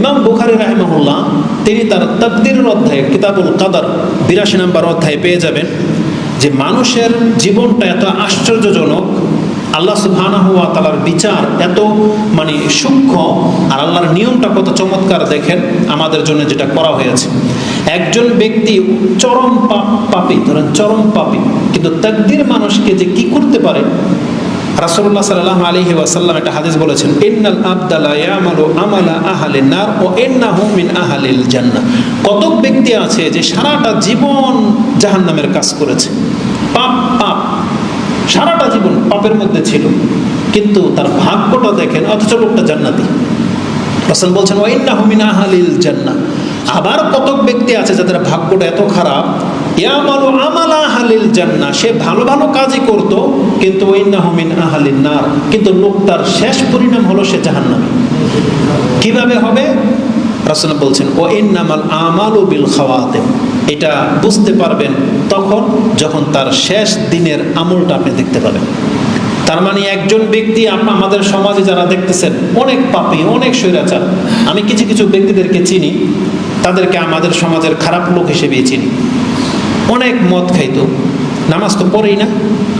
ইমাম বুখারি রাহেমাহুল্লাহ, তিনি তার তকদিরের অধ্যায়ে কিতাবুল কাদার বিরাশি নাম্বার অধ্যায়ে পেয়ে যাবেন যে মানুষের জীবনটা এত আশ্চর্যজনক, আল্লাহ সুবহানাহু ওয়া তাআলার বিচার এত মানে সূক্ষ্ম, আর আল্লাহর নিয়মটা কত চমৎকার দেখেন, আমাদের জন্য যেটা করা হয়েছে। একজন ব্যক্তি চরম পাপ পাপী, ধরেন চরম পাপী, কিন্তু তাকদির মানুষকে যে কি করতে পারে? রাসূলুল্লাহ সাল্লাল্লাহু আলাইহি ওয়াসাল্লাম একটা হাদিস বলেছেন, ইন্নাল আবদালা ইয়ামালু আমালা আহলিন নার ও ইন্নাহু মিন আহলিল জান্নাহ। কতক ব্যক্তি আছে যে সারাটা জীবন জাহান্নামের কাজ করেছে। পাপ পাপ। সারাটা জীবন পাপের মধ্যে ছিল। কিন্তু তার ভাগ্যটা দেখেন, অথচ লোকটা জান্নাতি। রাসূল বলছেন, ওয়া ইন্নাহু মিন আহলিল জান্নাহ। আবার কতক ব্যক্তি আছে যাদের ভাগ্যটা এত খারাপ ইয়ামালু আমালা জান্নাহ, সে ভালো ভালো কাজই করত, কিন্তু আহলিন নার। কিন্তু লোকটার শেষ পরিণাম হলো সে কীভাবে হবে? রাসূল বলছেন ও ইন্নামাল আমালু বিল এটা বুঝতে পারবেন তখন যখন তার শেষ দিনের আমলটা আপনি দেখতে পাবেন। তার মানে একজন ব্যক্তি আমাদের সমাজে যারা দেখতেছেন, অনেক পাপী, অনেক স্বৈরাচার। আমি কিছু কিছু ব্যক্তিদেরকে চিনি, তাদেরকে আমাদের সমাজের খারাপ লোক হিসেবেই চিনি। অনেক মদ খাইতো। নামাজ তো পড়েই না।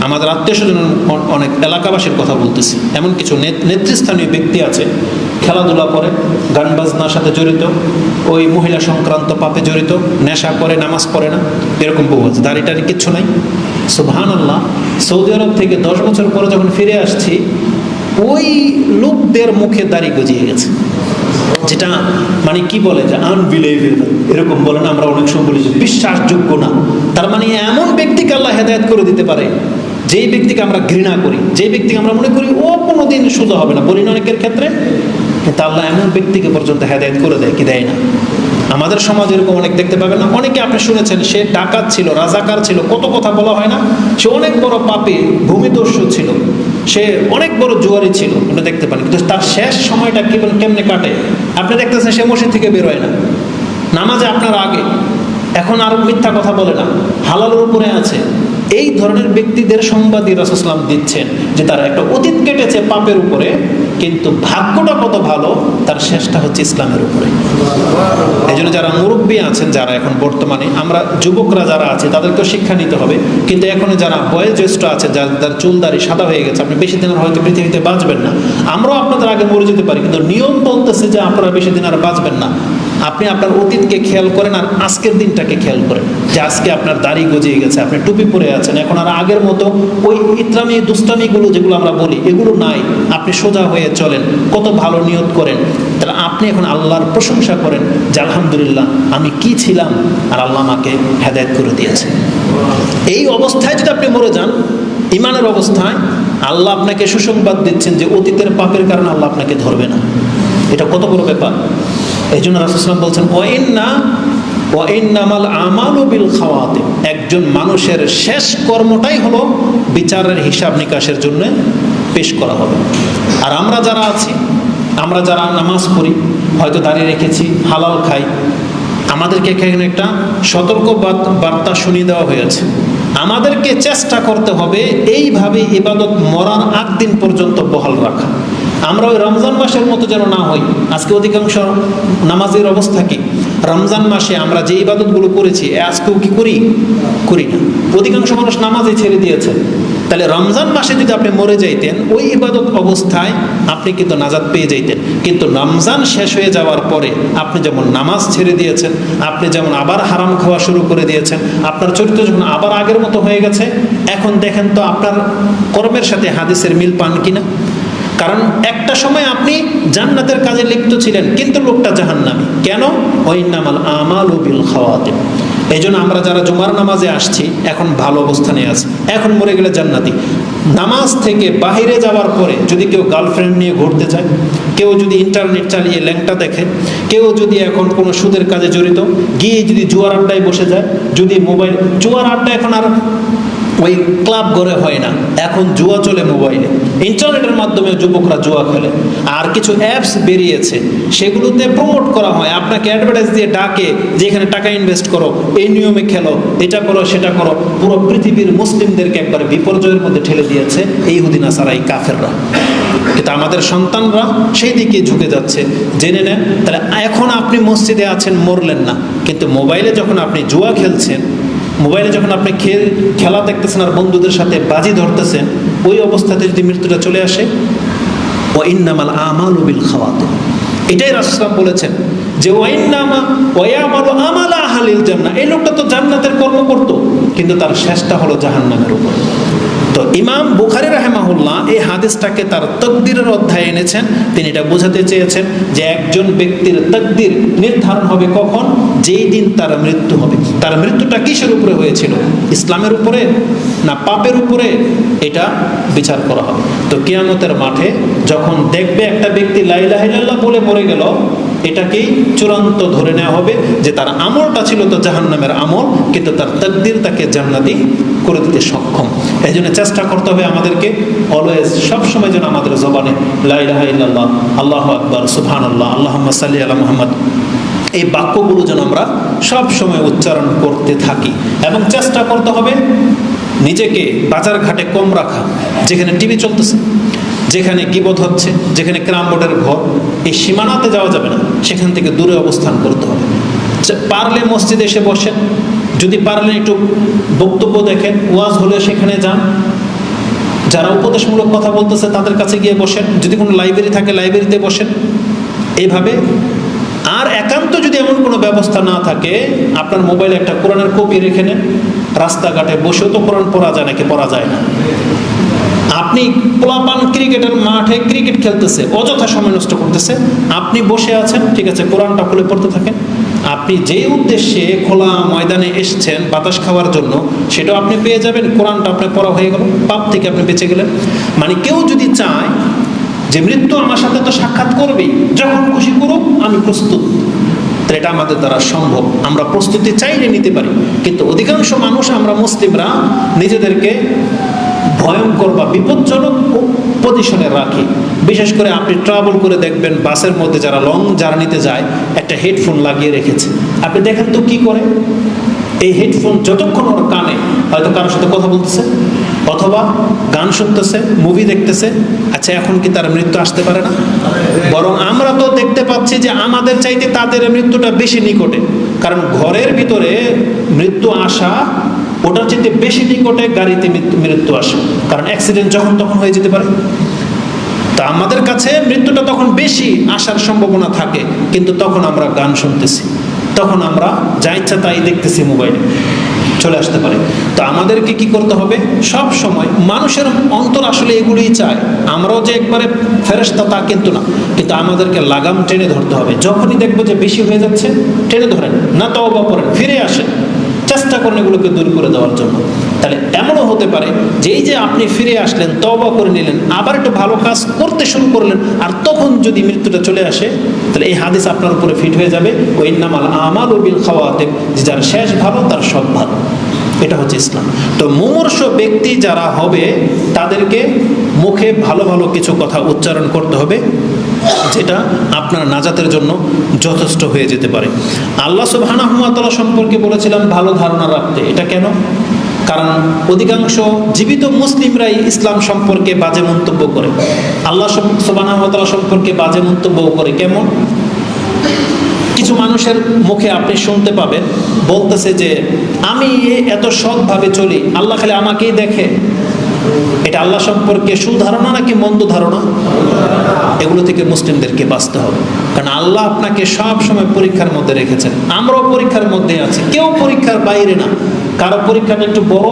আমাদের আত্মীয় স্বজন অনেক এলাকাবাসীর কথা বলতেছি। এমন কিছু নেত- নেতৃস্থানীয় ব্যক্তি আছে, খেলাধুলা করে, গান বাজনার সাথে জড়িত, ওই মহিলা সংক্রান্ত পাপে জড়িত, নেশা করে, নামাজ পড়ে না, এরকম বহু আছে। দাড়ি টাড়ি কিচ্ছু নাই। সুবহান আল্লাহ সৌদি আরব থেকে দশ বছর পরে যখন ফিরে আসছি, ওই লোকদের মুখে দাড়ি গজিয়ে গেছে। যেটা মানে কি বলে যে আনবিলিভেবল এরকম বলেন, আমরা অনেক সময় বলি যে বিশ্বাসযোগ্য না। তার মানে এমন ব্যক্তিকে আল্লাহ হেদায়ত করে দিতে পারে, যেই ব্যক্তিকে আমরা ঘৃণা করি, যেই ব্যক্তিকে আমরা মনে করি, ও, কোনোদিন সোজা হবে না। বলি না অনেকের ক্ষেত্রে, কিন্তু আল্লাহ এমন ব্যক্তিকে পর্যন্ত হেদায়ত করে দেয় কি দেয় না। আমাদের সমাজ এরকম অনেক দেখতে পাবেন না। অনেকে আপনি শুনেছেন, সে ডাকাত ছিল, রাজাকার ছিল, কত কথা বলা হয় না? সে অনেক বড় পাপী, ভূমিদস্যু ছিল। সে অনেক বড় জুয়ারি ছিল দেখতে পান। কিন্তু তার শেষ সময়টা কি কেমনে কাটে? আপনি দেখতেছেন সে মসজিদ থেকে বেরোয় না। নামাজে আপনার আগে। এখন আর মিথ্যা কথা বলে না। হালালের উপরে আছে। এই ধরনের ব্যক্তিদের সংবাদই রাসুসলাম দিচ্ছেন যে তারা একটা অতীত কেটেছে পাপের উপরে, কিন্তু ভাগ্যটা কত ভালো, তার শেষটা হচ্ছে ইসলামের উপরে। এই জন্য যারা মুরব্বী আছেন, যারা এখন বর্তমানে, আমরা যুবকরা যারা আছে, তাদেরকেও শিক্ষা নিতে হবে। কিন্তু এখন যারা বয়োজ্যেষ্ঠ আছে, যার যার চুলদারি সাদা হয়ে গেছে, আপনি বেশি দিন আর হয়তো পৃথিবীতে বাঁচবেন না। আমরাও আপনাদের আগে মরে যেতে পারি, কিন্তু নিয়ম বলতেছে যে আপনারা বেশি দিন আর বাঁচবেন না। আপনি আপনার অতীতকে খেয়াল করেন আর আজকের দিনটাকে খেয়াল করেন। যে আজকে আপনার দাড়ি গজিয়ে গেছে, আপনি টুপি পরে আছেন, এখন আর আগের মতো ওই ইত্রামি, দুষ্টামিগুলো যেগুলো আমরা বলি, এগুলো নাই। আপনি সোজা হয়ে চলেন, কত ভালো নিয়ত করেন। তাহলে আপনি এখন আল্লাহর প্রশংসা করেন যে, আলহামদুলিল্লাহ, আমি কি ছিলাম আর আল্লাহ আমাকে হেদায়ত করে দিয়েছে। এই অবস্থায় যদি আপনি মরে যান ইমানের অবস্থায়, আল্লাহ আপনাকে সুসংবাদ দিচ্ছেন যে, অতীতের পাপের কারণে আল্লাহ আপনাকে ধরবে না। এটা কত বড় ব্যাপার? এই জন্য রাসুসলাম বলছেন ওয়াইন না আমাল বিল খাওয়াতে একজন মানুষের শেষ কর্মটাই হলো বিচারের হিসাব নিকাশের জন্য পেশ করা হবে। আর আমরা যারা আছি, আমরা যারা নামাজ পড়ি, হয়তো দাঁড়িয়ে রেখেছি, হালাল খাই, আমাদেরকে এখানে একটা সতর্ক বার্তা শুনিয়ে দেওয়া হয়েছে। আমাদেরকে চেষ্টা করতে হবে এইভাবে ইবাদত মরার আগ দিন পর্যন্ত বহাল রাখা। আমরা ওই রমজান মাসের মতো যেন না হই। আজকে অধিকাংশ নামাজের অবস্থা কি? রমজান মাসে আমরা যে ইবাদতগুলো করেছি আজকেও কি করি? করি না। অধিকাংশ মানুষ নামাজে ছেড়ে দিয়েছে। তাহলে রমজান মাসে যদি আপনি মরে যাইতেন, ওই ইবাদত অবস্থায় আপনি কিন্তু নাজাদ পেয়ে যাইতেন। কিন্তু রমজান শেষ হয়ে যাওয়ার পরে আপনি যেমন নামাজ ছেড়ে দিয়েছেন, আপনি যেমন আবার হারাম খাওয়া শুরু করে দিয়েছেন, আপনার চরিত্র যখন আবার আগের মতো হয়ে গেছে, এখন দেখেন তো আপনার কর্মের সাথে হাদিসের মিল পান কিনা? কারণ একটা সময় আপনি জান্নাতের কাজে লিপ্ত ছিলেন, কিন্তু লোকটা জাহান্নামী। কেন? ওই নামাল আমাল বিল খাওয়াতে এই জন্য আমরা যারা জুমার নামাজে আসছি, এখন ভালো অবস্থানে আছি। এখন মরে গেলে জান্নাতি। নামাজ থেকে বাহিরে যাওয়ার পরে যদি কেউ গার্লফ্রেন্ড নিয়ে ঘুরতে চায় কেউ যদি ইন্টারনেট চালিয়ে ল্যাংটা দেখে, কেউ যদি এখন কোনো সুদের কাজে জড়িত, গিয়ে যদি জুয়ার আড্ডায় বসে যায়, যদি মোবাইল, জুয়ার আড্ডা এখন আর ওই ক্লাব গড়ে হয় না, এখন জুয়া চলে মোবাইলে। ইন্টারনেটের মাধ্যমে যুবকরা জুয়া খেলে। আর কিছু অ্যাপস বেরিয়েছে, সেগুলোতে প্রমোট করা হয়। আপনাকে অ্যাডভার্টাইজ দিয়ে ডাকে যে এখানে টাকা ইনভেস্ট করো, এই নিয়মে খেলো, এটা করো, সেটা করো, পুরো পৃথিবীর মুসলিমদেরকে একবার বিপর্যয়ের মধ্যে ঠেলে দিয়েছে এই হুদিনা সারা এই কাফেররা। কিন্তু আমাদের সন্তানরা সেই দিকে ঝুঁকে যাচ্ছে। জেনে নেন, তাহলে এখন আপনি মসজিদে আছেন, মরলেন না। কিন্তু মোবাইলে যখন আপনি জুয়া খেলছেন, মোবাইলে যখন আপনি খেল খেলা দেখতেছেন আর বন্ধুদের সাথে বাজি ধরতেছেন, ওই অবস্থাতে যদি মৃত্যুটা চলে আসে ওয়াইন্নামাল আমাল বিল খাওয়াত এটাই রাসুলাম বলেছেন যে ওয়াইন্নামা ওয়ামাল আমালা আহালিল জান্নাহ। এই লোকটা তো জান্নাতের কর্ম করত কিন্তু তার শেষটা হলো জাহান্নামের উপর। তো ইমাম বুখারি রাহেমাহুল্লাহ এই হাদিসটাকে তার তকদিরের অধ্যায়ে এনেছেন। তিনি এটা বোঝাতে চেয়েছেন যে একজন ব্যক্তির তকদির নির্ধারণ হবে কখন? যেই দিন তার মৃত্যু হবে। তার মৃত্যুটা কিসের উপরে হয়েছিল? ইসলামের উপরে না পাপের উপরে? এটা বিচার করা হবে। তো কিয়ামতের মাঠে যখন দেখবে একটা ব্যক্তি লাইলাহিল্লাহ বলে মরে গেল এটাকেই চূড়ান্ত ধরে নেওয়া হবে যে তার আমলটা ছিল তো জাহান্নামের আমল, কিন্তু তার তকদির তাকে জান্নাতি করে দিতে সক্ষম। এই জন্য চেষ্টা করতে হবে আমাদেরকে অলওয়েজ সবসময় যেন আমাদের জবানে লাইলাহা আল্লাহ আকবর সুবহান আল্লাহ আল্লাহ সাল্লি আল্লাহ মোহাম্মদ, এই বাক্যগুলো যেন আমরা সব সময় উচ্চারণ করতে থাকি। এবং চেষ্টা করতে হবে নিজেকে বাজার ঘাটে কম রাখা, যেখানে টিভি চলতেছে। যেখানে গিবত হচ্ছে, যেখানে ক্রাম বোর্ডের ঘর, এই সীমানাতে যাওয়া যাবে না। সেখান থেকে দূরে অবস্থান করতে হবে। পারলে মসজিদে এসে বসেন। যদি পারলে একটু বক্তব্য দেখেন, ওয়াজ হলে সেখানে যান। যারা উপদেশমূলক কথা বলতেছে, তাদের কাছে গিয়ে বসেন। যদি কোনো লাইব্রেরি থাকে, লাইব্রেরিতে বসেন। এইভাবে আর একান্ত যদি এমন কোনো ব্যবস্থা না থাকে, আপনার মোবাইলে একটা কোরআনের কপি রেখে নেন। রাস্তাঘাটে বসেও তো কোরআন পড়া যায় নাকি পড়া যায় না? আপনি পোলাপান ক্রিকেটের মাঠে ক্রিকেট খেলতেছে, অযথা সময় নষ্ট করতেছে। আপনি বসে আছেন, ঠিক আছে, কোরআনটা খুলে পড়তে থাকেন। আপনি যে উদ্দেশ্যে খোলা ময়দানে এসেছেন বাতাস খাওয়ার জন্য, সেটাও আপনি পেয়ে যাবেন, কোরআনটা আপনার পড়া হয়ে গেল, পাপ থেকে আপনি বেঁচে গেলেন। মানে কেউ যদি চায় যে মৃত্যু আমার সাথে তো সাক্ষাৎ করবেই, যখন খুশি করুক, আমি প্রস্তুত। এটা আমাদের দ্বারা সম্ভব। আমরা প্রস্তুতি চাইলে নিতে পারি, কিন্তু অধিকাংশ মানুষ, আমরা মুসলিমরা, নিজেদেরকে ভয়ঙ্কর বা বিপজ্জনক পজিশনে রাখি। বিশেষ করে আপনি ট্রাভেল করে দেখবেন বাসের মধ্যে যারা লং জার্নিতে যায়, একটা হেডফোন লাগিয়ে রেখেছে। আপনি দেখেন তো কি করে? এই হেডফোন যতক্ষণ ওর কানে, হয়তো কারোর সাথে কথা বলতেছে, অথবা গান শুনতেছে মুভি দেখতেছে আচ্ছা এখন কি তার মৃত্যু আসতে পারে না? বরং আমরা তো দেখতে পাচ্ছি যে আমাদের চাইতে তাদের মৃত্যুটা বেশি নিকটে। কারণ ঘরের ভিতরে মৃত্যু আসা ওটার চাইতে বেশি নিকটে গাড়িতে মৃত্যু- আসে। কারণ অ্যাক্সিডেন্ট যখন তখন হয়ে যেতে পারে। তা আমাদের কাছে মৃত্যুটা তখন বেশি আসার সম্ভাবনা থাকে, কিন্তু তখন আমরা গান শুনতেছি। তখন আমরা যা ইচ্ছা তাই দেখতেছি মোবাইলে। চলে আসতে পারে। তো আমাদেরকে কি করতে হবে? সব সময় মানুষের অন্তর আসলে এগুলোই চায়। আমরাও যে একবারে ফেরেস্তা তা কিন্তু না। কিন্তু আমাদেরকে লাগাম টেনে ধরতে হবে। যখনই দেখব যে বেশি হয়ে যাচ্ছে, টেনে ধরেন। না তওবা করেন, ফিরে আসেন। চেষ্টা করেন এগুলোকে দূর করে দেওয়ার জন্য। তাহলে এমনও হতে পারে, যেই যে আপনি ফিরে আসলেন তবা করে নিলেন, আবার একটু ভালো কাজ করতে শুরু করলেন, আর তখন যদি মৃত্যুটা চলে আসে, তাহলে এই হাদিস আপনার উপরে ফিট হয়ে যাবে। ওই নামাল আমাল বিল খাওয়াতে যার শেষ ভালো, তার সব ভালো। এটা হচ্ছে ইসলাম। তো মুমূর্ষ ব্যক্তি যারা হবে, তাদেরকে মুখে ভালো ভালো কিছু কথা উচ্চারণ করতে হবে, যেটা আপনার নাজাতের জন্য যথেষ্ট হয়ে যেতে পারে। আল্লাহ সুবাহানাহমাতালা সম্পর্কে বলেছিলাম, ভালো ধারণা রাখতে। এটা কেন? কারণ অধিকাংশ জীবিত মুসলিমরাই ইসলাম সম্পর্কে বাজে মন্তব্য করে। আল্লাহ সুবাহানাহমাতালা সম্পর্কে বাজে মন্তব্য করে। কেমন? কিছু মানুষের মুখে আপনি শুনতে পাবেন, বলতেছে যে, আমি এত সৎভাবে চলি, আল্লাহ খালি আমাকেই দেখে। এটা আল্লাহ সম্পর্কে সুধারণা নাকি মন্দ ধারণা? এগুলো থেকে মুসলিমদেরকে বাঁচতে হবে। কারণ আল্লাহ আপনাকে সব সময় পরীক্ষার মধ্যে রেখেছেন। আমরাও পরীক্ষার মধ্যে আছি। কেউ পরীক্ষার বাইরে না। কারও পরীক্ষাটা একটু বড়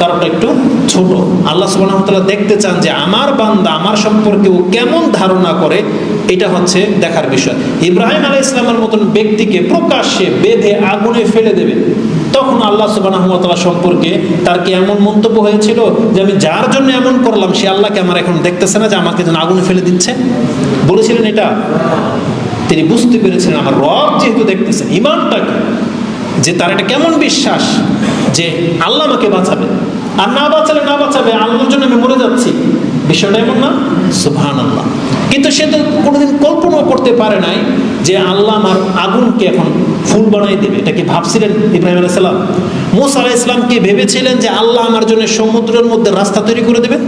কারোটা একটু ছোট। আল্লাহ সুবাহতাল্লাহ দেখতে চান যে আমার বান্দা আমার সম্পর্কে ও কেমন ধারণা করে, এটা হচ্ছে দেখার বিষয়। ইব্রাহিম আলাহ ইসলামের মতন ব্যক্তিকে প্রকাশ্যে বেঁধে আগুনে ফেলে দেবে। তখন আল্লাহ সুবাহ সম্পর্কে তার কি এমন মন্তব্য হয়েছিল যে আমি যার জন্য এমন করলাম, সে আল্লাহকে আমার এখন দেখতেছে না যে আমাকে যেন আগুনে ফেলে দিচ্ছে? বলেছিলেন এটা? তিনি বুঝতে পেরেছিলেন আমার রব যেহেতু দেখতেছেন, ইমানটা কি? যে তার এটা কেমন বিশ্বাস? যে আল্লাহ আমাকে বাঁচাবে। আর না বাঁচালে না বাঁচাবে, আল্লাহর জন্য আমি মরে যাচ্ছি। বিষয়টা এমন না? সুহান আল্লাহ কিন্তু সে তো কোনোদিন কল্পনাও করতে পারে নাই যে আল্লাহ আমার আগুনকে এখন ফুল বানাই দেবে। এটা কি ভাবছিলেন ইব্রাহিম আলাইসাল্লাম মুসা ইসলাম কি ভেবেছিলেন যে আল্লাহ আমার জন্য সমুদ্রের মধ্যে রাস্তা তৈরি করে দেবেন,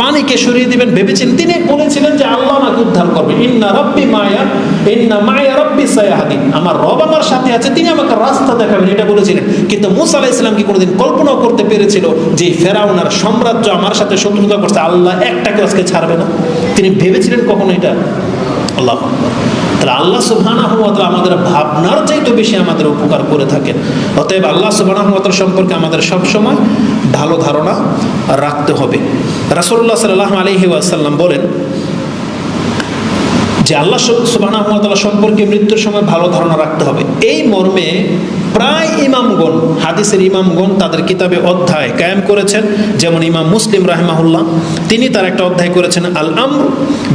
পানিকে সরিয়ে দিবেন ভেবেছিলেন। তিনি বলেছিলেন যে আল্লাহ আমাকে উদ্ধার করবেন ইন্না রব্বি মায়া, ইন্না মায়া রব্বি সায়াহাদিন। আমার রব আমার সাথে আছে, তিনি আমাকে রাস্তা দেখাবেন, এটা বলেছিলেন। কিন্তু মুসা ইসলাম কি কোনোদিন কল্পনাও করতে পেরেছিল যে ফেরাউনার সাম্রাজ্য আমার সাথে শত্রুতা করছে, আল্লাহ একটাকে আজকে ছাড়বে না? তিনি ভেবেছিলেন কখনো এটা? আল্লাহ তাহলে আল্লাহ সুবহানাহু ওয়া তাআলা আমাদের ভাবনার চাইতে বেশি আমাদের উপকার করে থাকেন। অতএব আল্লাহ সুবহানাহু ওয়া সম্পর্কে আমাদের সবসময় ভালো ধারণা রাখতে হবে। রাসুল্লাহ সাল্লাহ আলহি আসাল্লাম বলেন যে আল্লাহ সুবাহ সম্পর্কে মৃত্যুর সময় ভালো ধারণা রাখতে হবে। এই মর্মে প্রায় ইমামগণ হাদিসের ইমামগণ তাদের কিতাবে অধ্যায় কায়েম করেছেন। যেমন ইমাম মুসলিম রাহমাহুল্লাহ, তিনি তার একটা অধ্যায় করেছেন আল আমর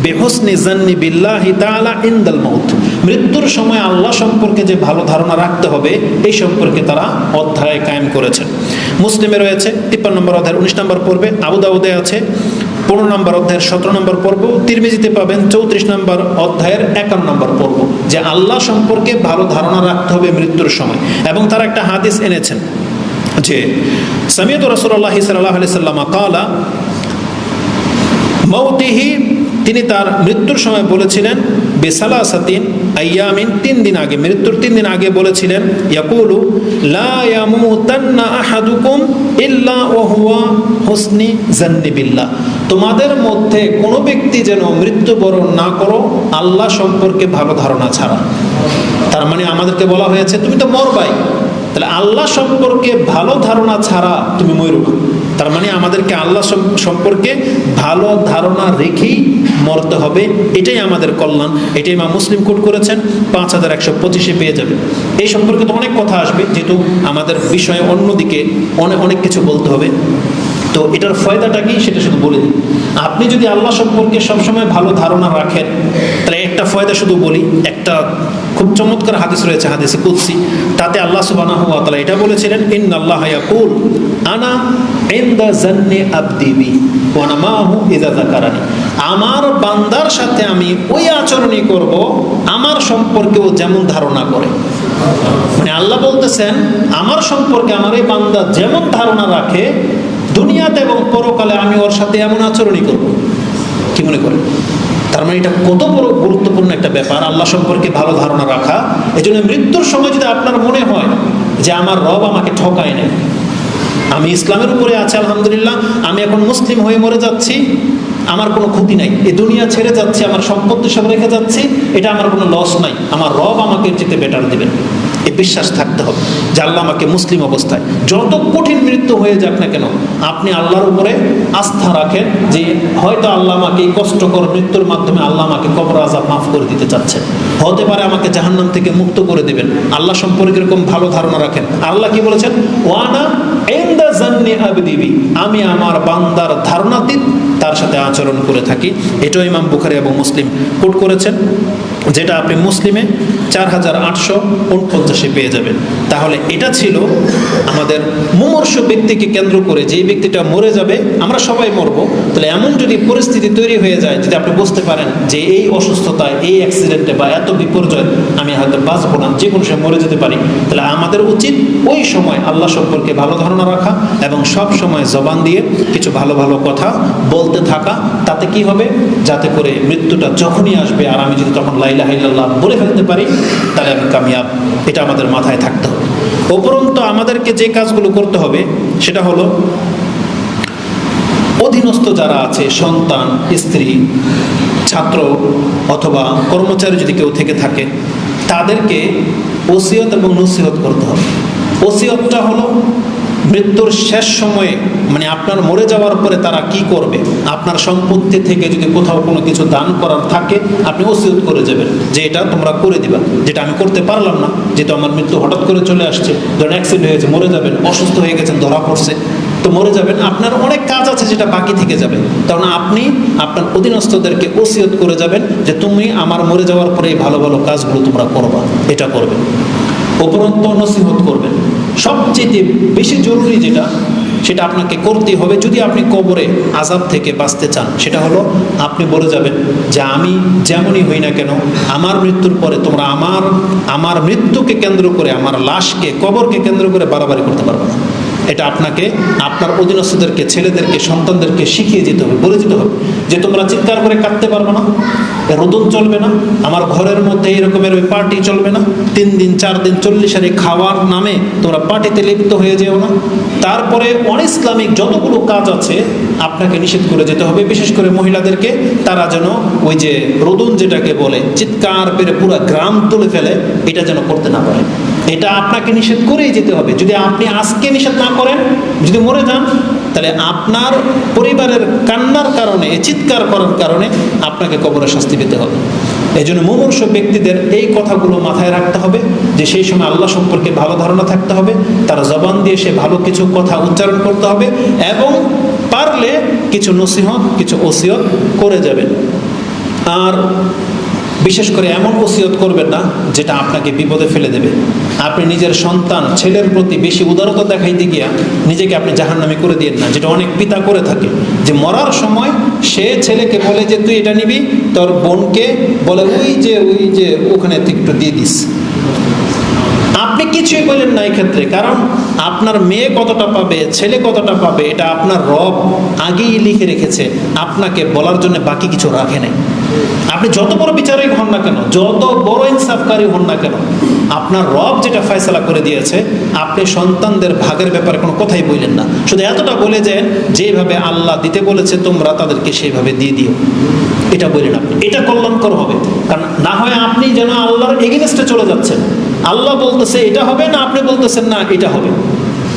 বেহসনি জান্নি বিল্লাহি তাআলা ইনদাল মাউত। মৃত্যুর সময় আল্লাহ সম্পর্কে যে ভালো ধারণা রাখতে হবে, এই সম্পর্কে তারা অধ্যায় কায়েম করেছেন। মুসলিমে রয়েছে, তিপ্পান্ন নম্বর অধ্যায়ের উনিশ নম্বর পর্বে আবু দাউদে আছে পনেরো নম্বর অধ্যায়ের সতেরো নম্বর পর্ব, তিরমিজিতে পাবেন চৌত্রিশ নম্বর অধ্যায়ের একান্ন নম্বর পর্ব, যে আল্লাহ সম্পর্কে ভালো ধারণা রাখতে হবে মৃত্যুর সময়। এবং তারা একটা হাদিস এনেছেন যে, সামিয়ত রসুল্লাহ সাল্লাহ আলি সাল্লামা, কালা, মৌতিহি তিনি তার মৃত্যুর সময় বলেছিলেন, বেসালাসাতিন আইয়ামিন তিন দিন আগে। মৃত্যুর তিন দিন আগে বলেছিলেন, ইয়াকুলু, লা ইয়ামুতান্না আহাদুকুম ইল্লা ওয়া হুয়া হুসনি জান্নি বিল্লাহ। তোমাদের মধ্যে কোনো ব্যক্তি যেন মৃত্যুবরণ না করো, আল্লাহ সম্পর্কে ভালো ধারণা ছাড়া। তার মানে আমাদেরকে বলা হয়েছে, তুমি তো মরবাই। তাহলে আল্লাহ সম্পর্কে ভালো ধারণা ছাড়া তুমি না তার মানে আমাদেরকে আল্লাহ সম্পর্কে ভালো ধারণা রেখেই মরতে হবে, এটাই আমাদের কল্যাণ। এটাই মা মুসলিম কোট করেছেন, পাঁচ হাজার একশো পঁচিশে পেয়ে যাবে এই সম্পর্কে তো অনেক কথা আসবে, যেহেতু আমাদের বিষয়ে অন্যদিকে অনেক অনেক কিছু বলতে হবে। তো এটার ফয়দাটা কি, সেটা শুধু বলে দিই। আপনি যদি আল্লাহ সম্পর্কে সবসময় ভালো ধারণা রাখেন, তাহলে একটা ফয়দা শুধু বলি, একটা খুব চমৎকার হাদিস রয়েছে, হাদিসে কুৎসি তাতে আল্লাহ তাআলা এটা বলেছিলেন ইন আল্লাহ আনা আমার বান্দার সাথে আমি ওই আচরণই করব, আমার সম্পর্কেও যেমন ধারণা করে। মানে আল্লাহ বলতেছেন, আমার সম্পর্কে আমার এই বান্দা যেমন ধারণা রাখে, দুনিয়াতে এবং পরকালে আমি ওর সাথে এমন আচরণই করব। কি মনে করেন? তার মানে এটা কত বড় গুরুত্বপূর্ণ একটা ব্যাপার, আল্লাহ সম্পর্কে ভালো ধারণা রাখা। এই জন্য মৃত্যুর সময় যদি আপনার মনে হয় যে আমার রব আমাকে ঠকায় নেই, আমি ইসলামের উপরে আছি, আলহামদুলিল্লাহ, আমি এখন মুসলিম হয়ে মরে যাচ্ছি, আমার কোনো ক্ষতি নাই এ দুনিয়া ছেড়ে যাচ্ছি, আমার সম্পত্তি সব রেখে যাচ্ছি, এটা আমার কোনো লস নাই, আমার রব আমাকে যেতে বেটার দেবেন। এই বিশ্বাস থাকতে হবে যে আল্লাহ আমাকে মুসলিম অবস্থায় যত কঠিন মৃত্যু হয়ে যাক না কেন, আপনি আল্লাহর উপরে আস্থা রাখেন যে হয়তো আল্লাহ আমাকে এই কষ্টকর মৃত্যুর মাধ্যমে আল্লাহ আমাকে কবর আজাব মাফ করে দিতে চাচ্ছেন। হতে পারে আমাকে জাহান্নাম থেকে মুক্ত করে দেবেন। আল্লাহ সম্পর্কে এরকম ভালো ধারণা রাখেন। আল্লাহ কি বলেছেন? ওয়ানা এন্দা আমি আমার বান্দার ধারণাতীত তার সাথে আচরণ করে থাকি। এটাও ইমাম বুখারি এবং মুসলিম কোট করেছেন, যেটা আপনি মুসলিমে চার হাজার আটশো উনপঞ্চাশে পেয়ে যাবেন। তাহলে এটা ছিল আমাদের মুমর্ষ ব্যক্তিকে কেন্দ্র করে যেই ব্যক্তিটা মরে যাবে, আমরা সবাই মরব। তাহলে এমন যদি পরিস্থিতি তৈরি হয়ে যায়, যদি আপনি বুঝতে পারেন যে এই অসুস্থতায়, এই অ্যাক্সিডেন্টে বা এত বিপর্যয়, আমি হয়তো বাঁচবো না, যে কোনো সময় মরে যেতে পারি। তাহলে আমাদের উচিত ওই সময় আল্লাহ সম্পর্কে ভালো ধারণা রাখা এবং সব সময় জবান দিয়ে কিছু ভালো ভালো কথা বলতে থাকা, তাতে কি হবে? যাতে করে মৃত্যুটা যখনই আসবে, আর আমি যদি তখন লাইলা হাইল্লাহ বলে ফেলতে পারি, তাহলে আমি কামিয়াব। এটা আমাদের মাথায় থাকতে হবে। উপরন্ত আমাদেরকে যে কাজগুলো করতে হবে, সেটা হলো অধীনস্থ যারা আছে, সন্তান, স্ত্রী, ছাত্র অথবা কর্মচারী যদি কেউ থেকে থাকে, তাদেরকে ওসিয়ত এবং নসিহত করতে হবে। ওসিয়তটা হলো মৃত্যুর শেষ সময়ে মানে আপনার মরে যাওয়ার পরে তারা কি করবে? আপনার সম্পত্তি থেকে যদি কোথাও কোনো কিছু দান করার থাকে, আপনি ওসিয়ত করে যাবেন যে এটা তোমরা করে দিবা। যেটা আমি করতে পারলাম না, যেহেতু আমার মৃত্যু হঠাৎ করে চলে আসছে, ধরেন অ্যাক্সিডেন্ট হয়েছে, মরে যাবেন, অসুস্থ হয়ে গেছেন, ধরা পড়ছে, তো মরে যাবেন, আপনার অনেক কাজ আছে যেটা বাকি থেকে যাবে। কারণ আপনি আপনার অধীনস্থদেরকে ওসিয়ত করে যাবেন যে তুমি আমার মরে যাওয়ার পরে এই ভালো ভালো কাজগুলো তোমরা করবা, এটা করবে উপরন্ত নসিহত করবেন। সবচেয়ে বেশি জরুরি যেটা, সেটা আপনাকে করতে হবে যদি আপনি কবরে আজাব থেকে বাঁচতে চান। সেটা হলো, আপনি বলে যাবেন যে আমি যেমনই হই না কেন, আমার মৃত্যুর পরে তোমরা আমার আমার মৃত্যুকে কেন্দ্র করে, আমার লাশকে, কবরকে কেন্দ্র করে বাড়াবাড়ি করতে পারবে না। এটা আপনাকে, আপনার অধীনস্থদেরকে, ছেলেদেরকে, সন্তানদেরকে শিখিয়ে যেতে হবে, বলে যেতে হবে যে তোমরা চিৎকার করে কাটতে পারবে না, রোদন চলবে না, আমার ঘরের মধ্যে এরকমের ওই পার্টি চলবে না, তিন দিন, চার দিন চল্লিশ হারি খাওয়ার নামে তোমরা পার্টিতে লিপ্ত হয়ে যেও না। তারপরে অন ইসলামিক যতগুলো কাজ আছে, আপনাকে নিষেধ করে যেতে হবে, বিশেষ করে মহিলাদেরকে, তারা যেন ওই যে রোদন যেটাকে বলে, চিৎকার পেরে পুরো গ্রাম তুলে ফেলে, এটা যেন করতে না পারে। এটা আপনাকে নিষেধ করেই যেতে হবে। যদি আপনি আজকে নিষেধ না করেন, যদি মরে যান, তাহলে আপনার পরিবারের কান্নার কারণে চিৎকার করার কারণে আপনাকে কবরে শাস্তি পেতে হবে। এই জন্য মুমূর্ষ ব্যক্তিদের এই কথাগুলো মাথায় রাখতে হবে, যে সেই সময় আল্লাহ সম্পর্কে ভালো ধারণা থাকতে হবে, তার জবান দিয়ে সে ভালো কিছু কথা উচ্চারণ করতে হবে এবং পারলে কিছু নসিহত, কিছু ওসিয়ত করে যাবেন। আর বিশেষ করে এমন ওসিয়ত করবেন না যেটা আপনাকে বিপদে ফেলে দেবে। আপনি নিজের সন্তান, ছেলের প্রতি বেশি উদারতা দেখাইতে গিয়া নিজেকে আপনি জাহান্নামি করে দিয়েন না, যেটা অনেক পিতা করে থাকে। যে মরার সময় সে ছেলেকে বলে যে, তুই এটা নিবি, তোর বোনকে বলে, ওই যে ওই যে, ওখানে একটু দিয়ে দিস। আপনি কিছুই বললেন না ক্ষেত্রে কারণ আপনার মেয়ে কতটা পাবে, ছেলে কতটা পাবে, এটা আপনার রব আগেই লিখে রেখেছে, আপনাকে বলার জন্য বাকি কিছু রাখে নাই। আপনি যত বড় বিচারক হন না কেন, যত বড় ইনসাফকারী হন না কেন, আপনার রব যেটা ফয়সলা করে দিয়েছে, আপনি সন্তানদের ভাগের ব্যাপারে কোনো কথাই বললেন না। শুধু এতটা বলে যে, যেভাবে আল্লাহ দিতে বলেছে, তোমরা তাদেরকে সেইভাবে দিয়ে দিও। এটা বললেন আপনি। এটা কল্যাণকর হবে। কারণ না হয় আপনি যেন আল্লাহর এগেনস্টে চলে যাচ্ছেন। আল্লাহ বলতেছে, এটা হবে না? আপনি বলতেছেন, না, এটা হবে।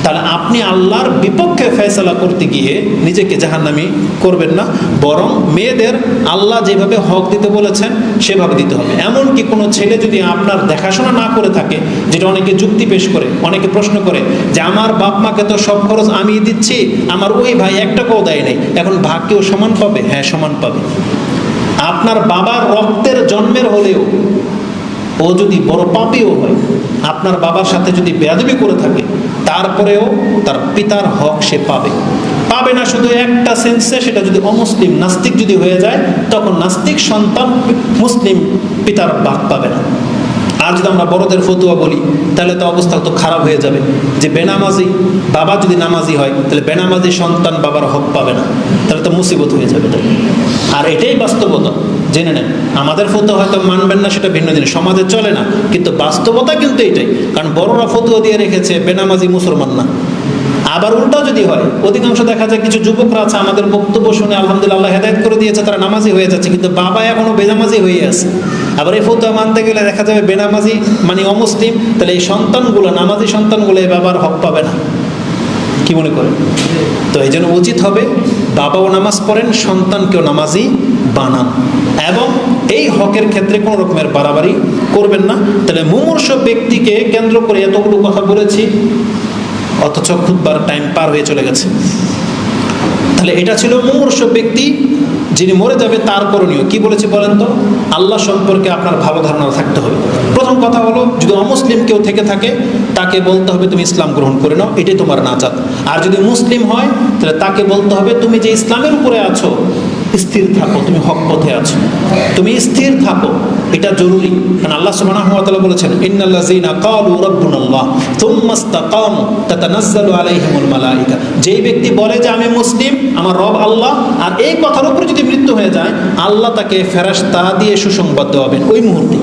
তাহলে আপনি আল্লাহর বিপক্ষে ফেসলা করতে গিয়ে নিজেকে জাহান্নামি করবেন না, বরং মেয়েদের আল্লাহ যেভাবে হক দিতে বলেছেন, সেভাবে দিতে হবে। এমনকি কোনো ছেলে যদি আপনার দেখাশোনা না করে থাকে, যেটা অনেকে যুক্তি পেশ করে, অনেকে প্রশ্ন করে যে, আমার বাপ মাকে তো সব খরচ আমি দিচ্ছি, আমার ওই ভাই একটা কেউ দেয় নেই। এখন ভাগ কেউ সমান পাবে? হ্যাঁ সমান পাবে। আপনার বাবার রক্তের জন্মের হলেও ও যদি বড় পাপিও হয়, আপনার বাবার সাথে যদি বেয়াদবি করে থাকে, তারপরেও তার পিতার হক সে পাবে। পাবে না শুধু একটা সেন্সে সেটা যদি অমুসলিম নাস্তিক যদি হয়ে যায়, তখন নাস্তিক সন্তান মুসলিম পিতার বাদ পাবে না। আর যদি আমরা বড়দের ফতুয়া বলি, তাহলে তো অবস্থা তো খারাপ হয়ে যাবে। যে বেনামাজি, বাবা যদি নামাজি হয়, তাহলে বেনামাজি সন্তান বাবার হক পাবে না। তাহলে তো মুসিবত হয়ে যাবে আর এটাই বাস্তবতা। জেনে নেন। আমাদের ফতুয়া হয়তো মানবেন না, সেটা ভিন্ন জিনিস। সমাজে চলে না, কিন্তু বাস্তবতা কিন্তু এটাই। কারণ বড়রা ফতুয়া দিয়ে রেখেছে, বেনামাজি মুসলমান না। আবার উল্টা যদি হয়, অধিকাংশ দেখা যায় কিছু যুবকরা আছে, আমাদের বক্তব্য শুনে আলহামদুলিল্লাহ হেদায়ত করে দিয়েছে, তারা নামাজি হয়ে যাচ্ছে, কিন্তু বাবা এখনও বেনামাজি হয়ে আছে। আবার এই ফতুয়া মানতে গেলে দেখা যাবে বেনামাজি মানে অমুসলিম, তাহলে এই সন্তানগুলো, নামাজি সন্তানগুলো এই বাবার হক পাবে না। কি মনে করেন? তো এই জন্য উচিত হবে, বাবাও নামাজ পড়েন, সন্তানকেও নামাজি বানান। এবং এই হকের ক্ষেত্রে কোনো রকমের বাড়াবাড়ি করবেন না। তাহলে মুমূর্ষ ব্যক্তিকে কেন্দ্র করে এতগুলো কথা বলেছি, অথচ খুববার টাইম পার হয়ে চলে গেছে। তাহলে এটা ছিল মুমূর্ষ ব্যক্তি, যিনি মরে যাবে তার করণীয়। কি বলেছে বলেন তো? আল্লাহ সম্পর্কে আপনার ভালো ধারণা থাকতে হবে। প্রথম কথা হলো, যদি অমুসলিম কেউ থেকে থাকে, তাকে বলতে হবে তুমি ইসলাম গ্রহণ করে নাও, এটাই তোমার নাজাত। আর যদি মুসলিম হয়, তাহলে তাকে বলতে হবে, তুমি যে ইসলামের উপরে আছো স্থির থাকো, তুমি হক পথে আছো। তুমি স্থির থাকো, এটা জরুরি। কারণ আল্লাহ সুবহানাহু ওয়া তাআলা বলেছেন, ইন্নাল্লাযীনা ক্বালু রাব্বুনাল্লাহ থুম্মা ইসতাকামু তাতানাজ্জালু আলাইহিমুল মালায়েকা যেই ব্যক্তি বলে যে, আমি মুসলিম, আমার রব আল্লাহ, আর এই কথার উপরে যদি মৃত্যু হয়ে যায়, আল্লাহ তাকে ফেরেশতা দিয়ে সুসংবাদ দেওয়াবেন ওই মুহূর্তে।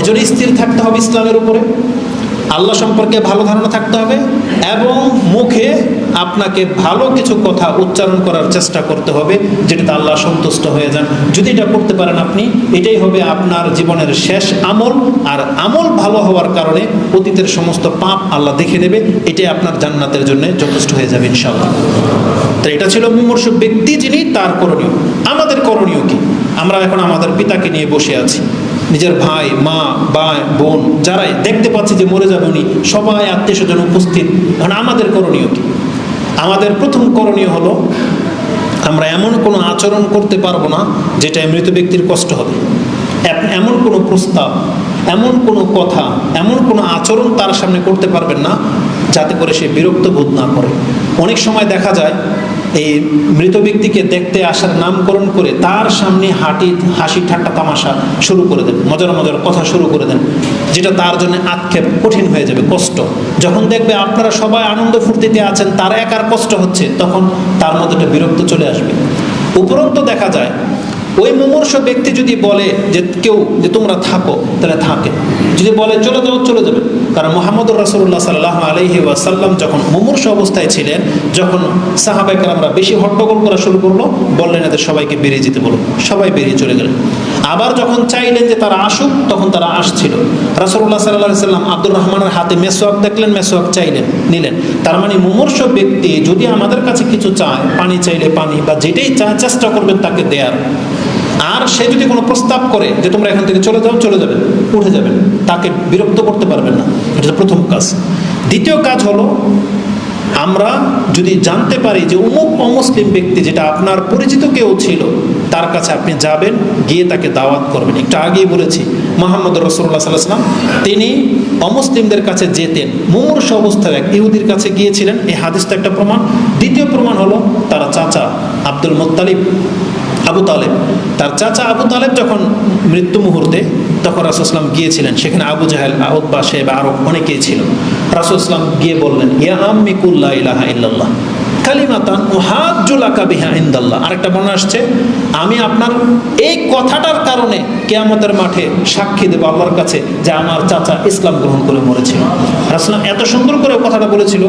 এজন্য স্থির থাকতে হবে ইসলামের উপরে। আল্লাহ সম্পর্কে ভালো ধারণা থাকতে হবে। এবং মুখে আপনাকে ভালো কিছু কথা উচ্চারণ করার চেষ্টা করতে হবে, যেটাতে আল্লাহ সন্তুষ্ট হয়ে যান। যদি এটা করতে পারেন আপনি, এটাই হবে আপনার জীবনের শেষ আমল। আর আমল ভালো হওয়ার কারণে অতীতের সমস্ত পাপ আল্লাহ দেখে দেবে এটাই আপনার জান্নাতের জন্য যথেষ্ট হয়ে যাবে, ইনশাআল্লাহ। তো এটা ছিল মুমর্ষ ব্যক্তি যিনি তার করণীয়। আমাদের করণীয় কি? আমরা এখন আমাদের পিতাকে নিয়ে বসে আছি। নিজের ভাই, মা ভাই বোন, যারাই দেখতে পাচ্ছি যে মরে যাবে উনি, সবাই আত্মীয় স্বজন উপস্থিত। এখন আমাদের করণীয় কি? আমাদের প্রথম করণীয় হলো, আমরা এমন কোনো আচরণ করতে পারব না যেটা মৃত ব্যক্তির কষ্ট হবে। এমন কোনো প্রস্তাব, এমন কোনো কথা, এমন কোনো আচরণ তার সামনে করতে পারবেন না যাতে করে সে বিরক্ত বোধ না করে। অনেক সময় দেখা যায়, এই মৃত ব্যক্তিকে দেখতে আসার নামকরণ করে তার সামনে হাঁটি, হাসি ঠাট্টা তামাশা শুরু করে দেন, মজার মজার কথা শুরু করে দেন, যেটা তার জন্য আক্ষেপ, কঠিন হয়ে যাবে, কষ্ট। যখন দেখবে আপনারা সবাই আনন্দ ফুর্তিতে আছেন, তার একার কষ্ট হচ্ছে, তখন তার মধ্যে একটা বিরক্ত চলে আসবে। উপরন্তু দেখা যায়, ওই মুমূর্ষ ব্যক্তি যদি বলে যে কেউ, যে তোমরা থাকো, তাহলে থাকে। যদি বলে, চলে যাও, চলে যাবে। কারণ মোহাম্মদ রাসুল্লাহ সাল্লাহ আলহি ওয়াসাল্লাম যখন মুমূর্ষ অবস্থায় ছিলেন, যখন সাহাবাইকার আমরা বেশি হট্টগোল করা শুরু করল, বললেন এদের সবাইকে বেরিয়ে যেতে বলো সবাই বেরিয়ে চলে গেলেন। আবার যখন চাইলেন যে তারা আসুক, তখন তারা আসছিল। রাসুল্লাহ সাল্লাহ সাল্লাম আব্দুর রহমানের হাতে মেসোয়াক দেখলেন, মেসোয়াক চাইলেন, নিলেন। তার মানে মুমূর্ষ ব্যক্তি যদি আমাদের কাছে কিছু চায়, পানি চাইলে পানি, বা যেটাই চায়, চেষ্টা করবেন তাকে দেয়ার। আর সে যদি কোনো প্রস্তাব করে যে তোমরা এখান থেকে চলে যাও, চলে যাবেন উঠে যাবেন তাকে বিরক্ত করতে পারবেন না। এটা প্রথম কাজ। দ্বিতীয় কাজ হলো, আমরা যদি জানতে পারি যে অমুক অমুসলিম ব্যক্তি যেটা আপনার পরিচিত কেউ ছিল, তার কাছে আপনি যাবেন, গিয়ে তাকে দাওয়াত করবেন। একটু আগেই বলেছি, মোহাম্মদ রসুল্লাহ সাল্লাম তিনি অমুসলিমদের কাছে যেতেন। মুমূর্ষ অবস্থায় এক ইহুদির কাছে গিয়েছিলেন। এই হাদিসটা একটা প্রমাণ। দ্বিতীয় প্রমাণ হলো, তারা চাচা আব্দুল মোত্তালিব। আবু তালেব। তার চাচা আবু তালেব যখন মৃত্যু মুহূর্তে তখন রাসুসলাম গিয়েছিলেন, সেখানে আবু জাহেল আউদ্বা সে বা আরও অনেকেই ছিল। রাসুসলাম গিয়ে বললেন, ইয়া কালিমাতান বিহা ইন্দাল্লাহ। আরেকটা মনে আসছে, আমি আপনার এই কথাটার কারণে কেয়ামতের মাঠে সাক্ষী দেবো আল্লাহর কাছে যে আমার চাচা ইসলাম গ্রহণ করে মরেছিল। এত সুন্দর করে কথাটা বলেছিল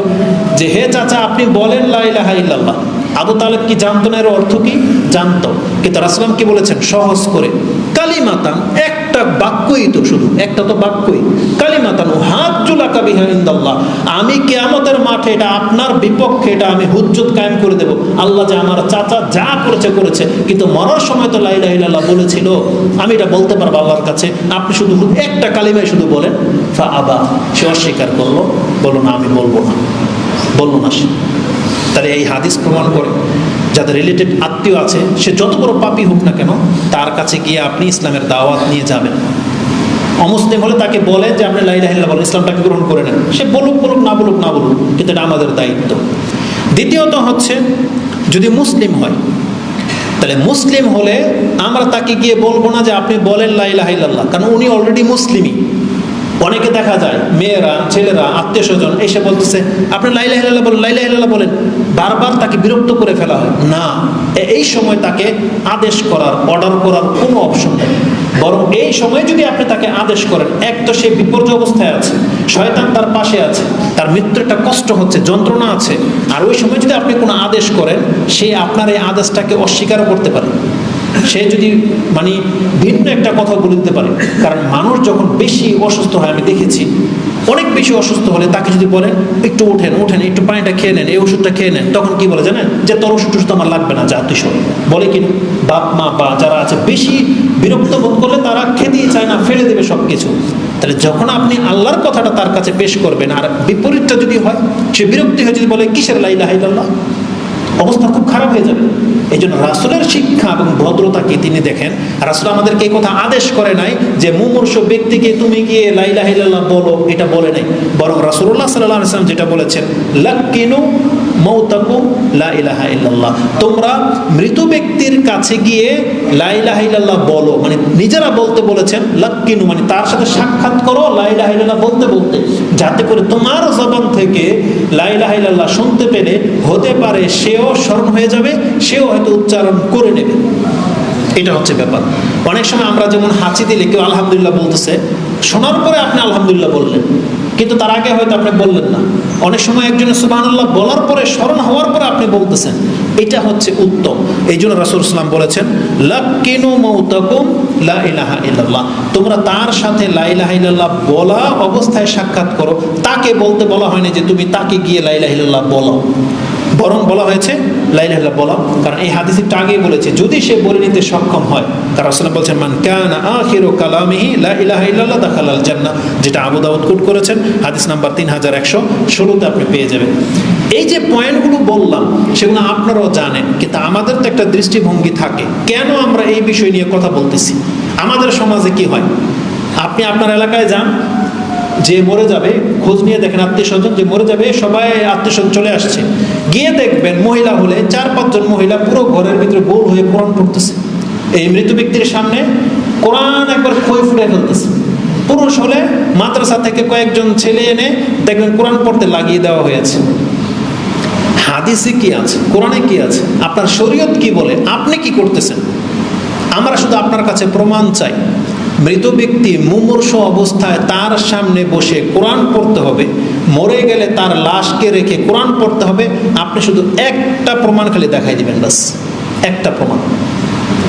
যে, হে চাচা, আপনি বলেন লা ইলাহা ইল্লাল্লাহ। আবু তালেব কি জানতো না এর অর্থ কি? জানতো। কিন্তু রাসলাম কি বলেছেন? সহজ করে। কালিমাতান, একটা বাক্যই তো শুধু, একটা তো বাক্যই। কালিমাতান হাত জুলাকা বিহাইন্দাল্লাহ আমি কেয়ামতের মাঠে এটা আপনার বিপক্ষে এটা আমি হুজ্জত কায়েম করে দেব। আল্লাহ যে আমার চাচা যা করেছে করেছে। কিন্তু মরার সময় তো লাইলাহিল্লাহ বলেছিল। আমি এটা বলতে পারব আল্লাহর কাছে। আপনি শুধু একটা কালিমায় শুধু বলেন। ফা আবা, সে অস্বীকার করল। বলো না, আমি বলব না। বলল না সে। তাহলে এই হাদিস প্রমাণ করে যাদের রিলেটেড আত্মীয় আছে, সে যত বড় পাপি হোক না কেন, তার কাছে গিয়ে আপনি ইসলামের দাওয়াত নিয়ে যাবেন। অমুসলিম হলে তাকে বলেন যে, আপনি লাইলাহিল্লাহ বলেন, ইসলামটাকে গ্রহণ করে নেন। সে বলুক বলুক, না বলুক না বলুক, কিন্তু এটা আমাদের দায়িত্ব। দ্বিতীয়ত হচ্ছে, যদি মুসলিম হয়, তাহলে মুসলিম হলে আমরা তাকে গিয়ে বলব না যে, আপনি বলেন লাইলাহিল্লাহ কারণ উনি অলরেডি মুসলিমই। অনেকে দেখা যায়, মেয়েরা, ছেলেরা আত্মীয় স্বজন এসে বলতেছে, আপনি লাইলা হিল্লাহ বলেন লাইলা হিল্লাহ বলেন। বারবার তাকে বিরক্ত করে ফেলা হয়। না এই সময় তাকে আদেশ করার অর্ডার করার কোনো অপশন নেই। বরং এই সময় যদি আপনি তাকে আদেশ করেন, এক তো সে বিপর্যয় অবস্থায় আছে, শয়তান তার পাশে আছে, তার মৃত্যুর একটা কষ্ট হচ্ছে, যন্ত্রণা আছে, আর ওই সময় যদি আপনি কোনো আদেশ করেন, সে আপনার এই আদেশটাকে অস্বীকারও করতে পারে। সে যদি মানে ভিন্ন একটা কথা বলে দিতে পারে, কারণ মানুষ যখন বেশি অসুস্থ হয়, আমি দেখেছি, অনেক বেশি অসুস্থ হলে তাকে যদি বলেন একটু ওঠেন ওঠেন, একটু পানিটা খেয়ে নেন, এই ওষুধটা খেয়ে নেন, তখন কি বলে জানেন? যে তোর ওষুধ টষুধ আমার লাগবে না, যা তুই বলে কি বাপ, মা বা যারা আছে, বেশি বিরক্ত বোধ করলে তারা খেতেই চায় না, ফেলে দেবে সব কিছু তাহলে যখন আপনি আল্লাহর কথাটা তার কাছে পেশ করবেন, আর বিপরীতটা যদি হয়, সে বিরক্তি হয়ে যদি বলে, কিসের লাইলা লাইলাহ অবস্থা খুব খারাপ হয়ে যাবে। এই জন্য রাসুলের শিক্ষা এবং ভদ্রতাকে তিনি দেখেন। রাসুল আমাদেরকে এই কথা আদেশ করে নাই যে, মুমূর্ষ ব্যক্তিকে তুমি গিয়ে লাইলা হিল্লাহ বলো, এটা বলে নাই। বরং রাসুল্লাহ সাল্লাহ আসলাম যেটা বলেছেন, লাক্কিনু মৌতাকু তোমরা মৃত ব্যক্তির কাছে গিয়ে বলো মানে নিজেরা বলতে বলেছেন, লাক্কিনু মানে তার সাথে সাক্ষাৎ করো, লা ইলাহা ইল্লাল্লাহ বলতে বলতে। যাতে করে তোমার জবান থেকে লা ইলাহা ইল্লাল্লাহ শুনতে পেলে, হতে পারে সেও স্মরণ হয়ে যাবে, সেও হয়তো উচ্চারণ করে নেবে। এটা হচ্ছে ব্যাপার। অনেক সময় আমরা যেমন হাঁচি দিলে কেউ আলহামদুলিল্লাহ বলতেছে, শোনার পরে আপনি আলহামদুলিল্লাহ বললেন, কিন্তু তার আগে হয়তো আপনি বললেন না। অনেক সময় একজনের সুবহানাল্লাহ বলার পরে, স্মরণ হওয়ার পরে আপনি বলতেছেন, এটা হচ্ছে উত্তম। এই জন্য রাসুল ইসলাম বলেছেন, লাক্কিনু মৌতাকুম লা তোমরা তার সাথে লা ইলাহা ইল্লাল্লাহ বলা অবস্থায় সাক্ষাৎ করো। তাকে বলতে বলা হয়নি যে তুমি তাকে গিয়ে লা ইলাহা বলো। বরং বলা হয়েছে লাইলাহ বলা, কারণ এই হাদিসটা আগেই বলেছে, যদি সে বলে নিতে সক্ষম হয় কারণ রাসূলুল্লাহ বলছেন, মান কানা আখিরু কালামিহি, লা ইলাহা ইল্লাল্লাহ দাখালাল জান্নাহ যেটা আবু দাউদ করেছেন, হাদিস নাম্বার তিন হাজার একশো ষোলোতে আপনি পেয়ে যাবেন। এই যে পয়েন্টগুলো বললাম, সেগুলো আপনারাও জানেন, কিন্তু আমাদের তো একটা দৃষ্টিভঙ্গি থাকে, কেন আমরা এই বিষয় নিয়ে কথা বলতেছি? আমাদের সমাজে কি হয়? আপনি আপনার এলাকায় যান, যে মরে যাবে, খোঁজ নিয়ে দেখেন আত্মীয় স্বজন যে মরে যাবে, সবাই আত্মীয় স্বজন চলে আসছে। গিয়ে দেখবেন মহিলা হলে চার, পাঁচজন মহিলা পুরো ঘরের ভিতরে গোল হয়ে কোরআন পড়তেছে। এই মৃত ব্যক্তির সামনে কোরআন একবার খই ফুটে ফেলতেছে। পুরুষ হলে মাদ্রাসা থেকে কয়েকজন ছেলে এনে দেখবেন কোরআন পড়তে লাগিয়ে দেওয়া হয়েছে। হাদিসে কি আছে? কোরআনে কি আছে? আপনার শরীয়ত কি বলে? আপনি কি করতেছেন? আমরা শুধু আপনার কাছে প্রমাণ চাই। মৃত ব্যক্তি মুমূর্ষ অবস্থায় তার সামনে বসে কোরআন পড়তে হবে। মরে গেলে তার লাশকে রেখে কোরআন পড়তে হবে, আপনি শুধু একটা প্রমাণ খালি দেখাই দিবেন বাস একটা প্রমাণ।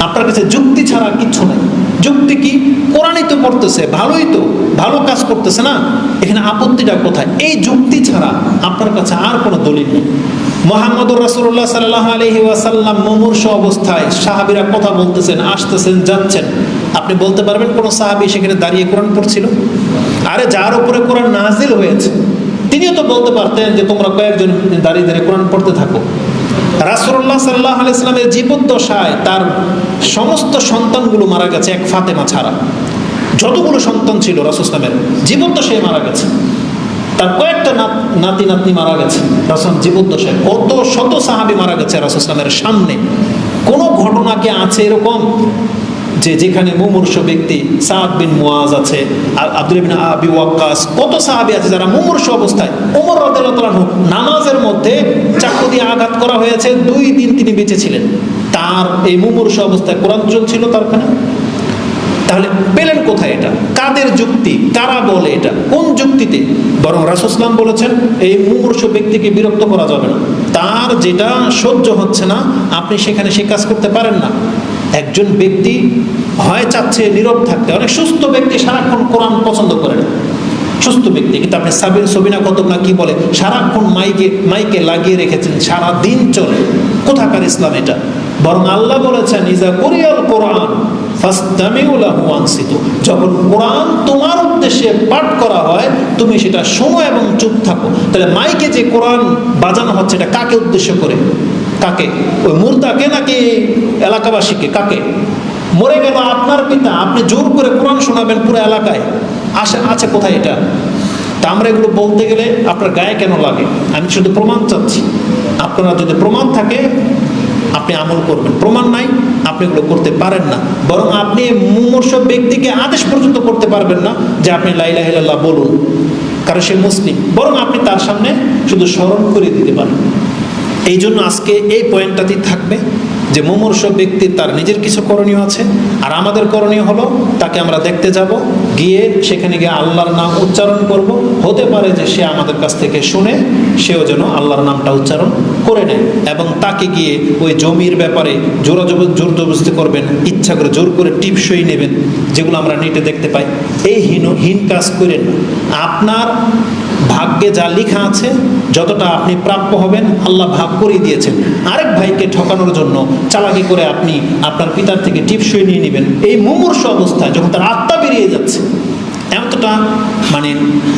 আপনার কাছে যুক্তি ছাড়া কিচ্ছু নাই। যুক্তি কি? কোরআনই তো পড়তেছে, ভালোই তো, ভালো কাজ করতেছে না? এখানে আপত্তিটা কোথায়? এই যুক্তি ছাড়া আপনার কাছে আর কোনো দলিল নেই। মোহাম্মদুর রাসুল্লাহ সাল্লাহ আলহি ওয়াসাল্লাম মুমূর্ষ অবস্থায় সাহাবিরা কথা বলতেছেন, আসতেছেন, যাচ্ছেন। আপনি বলতে পারবেন কোনো সাহাবি সেখানে দাঁড়িয়ে কোরআন পড়ছিল? আরে যার উপরে কোরআন নাজিল হয়েছে তিনিও তো বলতে পারতেন যে তোমরা কয়েকজন দাঁড়িয়ে দাঁড়িয়ে কোরআন পড়তে থাকো। রাসুল্লাহ সাল্লাহ আলাইসলামের জীবদ্দশায় তার সমস্ত সন্তানগুলো মারা গেছে এক ফাতেমা ছাড়া। যতগুলো সন্তান ছিল রাসুসলামের জীবদ্দশায় মারা গেছে। তার কয়েকটা নাত নাতি নাতনি মারা গেছে রাসুল জীবদ্দশায়। কত শত সাহাবি মারা গেছে রাসুসলামের সামনে। কোনো ঘটনা কি আছে এরকম? যে যেখানে মুমূর্ষ ব্যক্তি সাদ বিন মুয়াজ আছে আব্দুল বিন আবি ওয়াক্কাস, কত সাহাবি আছে যারা মুমূর্ষ অবস্থায় ওমর রাদিয়াল্লাহু নামাজের মধ্যে চাকু দিয়ে আঘাত করা হয়েছে, দুই দিন তিনি বেঁচে ছিলেন। তার এই মুমূর্ষ অবস্থায় কোরআন চলছিল তারখানে তাহলে পেলেন কোথায় এটা? কাদের যুক্তি? কারা বলে এটা? কোন যুক্তিতে? বরং রাসুসলাম বলেছেন, এই মুমূর্ষ ব্যক্তিকে বিরক্ত করা যাবে না। তার যেটা সহ্য হচ্ছে না, আপনি সেখানে সে কাজ করতে পারেন না। একজন ব্যক্তি হয় চাচ্ছে নীরব থাকতে, অনেক সুস্থ ব্যক্তি সারাক্ষণ কোরআন পছন্দ করে না। সুস্থ ব্যক্তি, কিন্তু আপনি সাবির সবিনা কতক না কি বলে, সারাক্ষণ মাইকে মাইকে লাগিয়ে রেখেছেন সারা দিন চলে। কোথাকার ইসলাম এটা? বরং আল্লাহ বলেছেন ইজা কোরিয়াল কোরআন। যখন কোরআন তোমার উদ্দেশ্যে পাঠ করা হয়, তুমি সেটা শোনো এবং চুপ থাকো। তাহলে মাইকে যে কোরআন বাজানো হচ্ছে, এটা কাকে উদ্দেশ্য করে? কাকে? ওই মুর্দাকে নাকি এলাকাবাসীকে? কাকে? মরে গেল আপনার পিতা, আপনি জোর করে কোরআন শোনাবেন পুরো এলাকায়। আসে, আছে কোথায় এটা? তা আমরা এগুলো বলতে গেলে আপনার গায়ে কেন লাগে? আমি শুধু প্রমাণ চাচ্ছি। আপনারা যদি প্রমাণ থাকে আপনি আমল করবেন। প্রমাণ নাই, আপনি এগুলো করতে পারেন না। বরং আপনি মুমূর্ষ ব্যক্তিকে আদেশ পর্যন্ত করতে পারবেন না যে আপনি লাইলাহিল্লাহ বলুন, কারণ সে মুসলিম। বরং আপনি তার সামনে শুধু স্মরণ করে দিতে পারেন। এই জন্য আজকে এই পয়েন্টটাতেই থাকবে। যে মুমূর্ষ ব্যক্তির তার নিজের কিছু করণীয় আছে, আর আমাদের করণীয় হলো তাকে আমরা দেখতে যাব, গিয়ে সেখানে গিয়ে আল্লাহর নাম উচ্চারণ করব। হতে পারে যে সে আমাদের কাছ থেকে শুনে সেও যেন আল্লাহর নামটা উচ্চারণ করে নেয় এবং তাকে গিয়ে ওই জমির ব্যাপারে জোরা জোর জবরদস্তি করবেন, ইচ্ছা করে জোর করে টিপসই নেবেন, যেগুলো আমরা নেটে দেখতে পাই। এই হীন হীন কাজ করেন। আপনার ভাগ্যে যা লেখা আছে, যতটা আপনি প্রাপ্য হবেন, আল্লাহ ভাগ করে দিয়েছেন। আরেক ভাইকে ঠকানোর জন্য চালাকি করে আপনি আপনার পিতার থেকে টিপ টিপসই নিয়ে নেবেন। এই মুমূর্ষ অবস্থায় যখন তার আত্মা বেরিয়ে যাচ্ছে এতটা মানে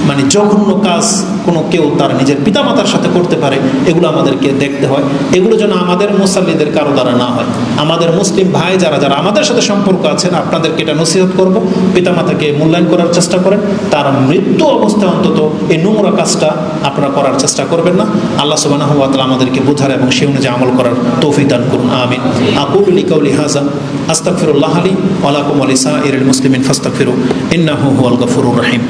মানে জঘন্য কাজ কোনো কেউ তার নিজের পিতামাতার সাথে করতে পারে, এগুলো আমাদেরকে দেখতে হয়। এগুলো যেন আমাদের মুসাল্লিদের কারও দ্বারা না হয়। আমাদের মুসলিম ভাই যারা যারা আমাদের সাথে সম্পর্ক আছেন আপনাদেরকে এটা নসিহত করব। পিতামাতাকে মূল্যায়ন করার চেষ্টা করেন। তার মৃত্যু অবস্থায় অন্তত এই নোংরা কাজটা আপনারা করার চেষ্টা করবেন না। আল্লাহ সুবাহ আমাদেরকে বোঝার এবং সে অনুযায়ী আমল করার তৌফিক দান করুন। আমিন। আকুল লিকাউলি হাজা আস্তাকফিরুল্লাহ আলী ওয়ালাকুম আলী সা ইরুল মুসলিমিন ফাস্তাকফিরু ইন্নাহু হুয়াল গফুরুর রহিম।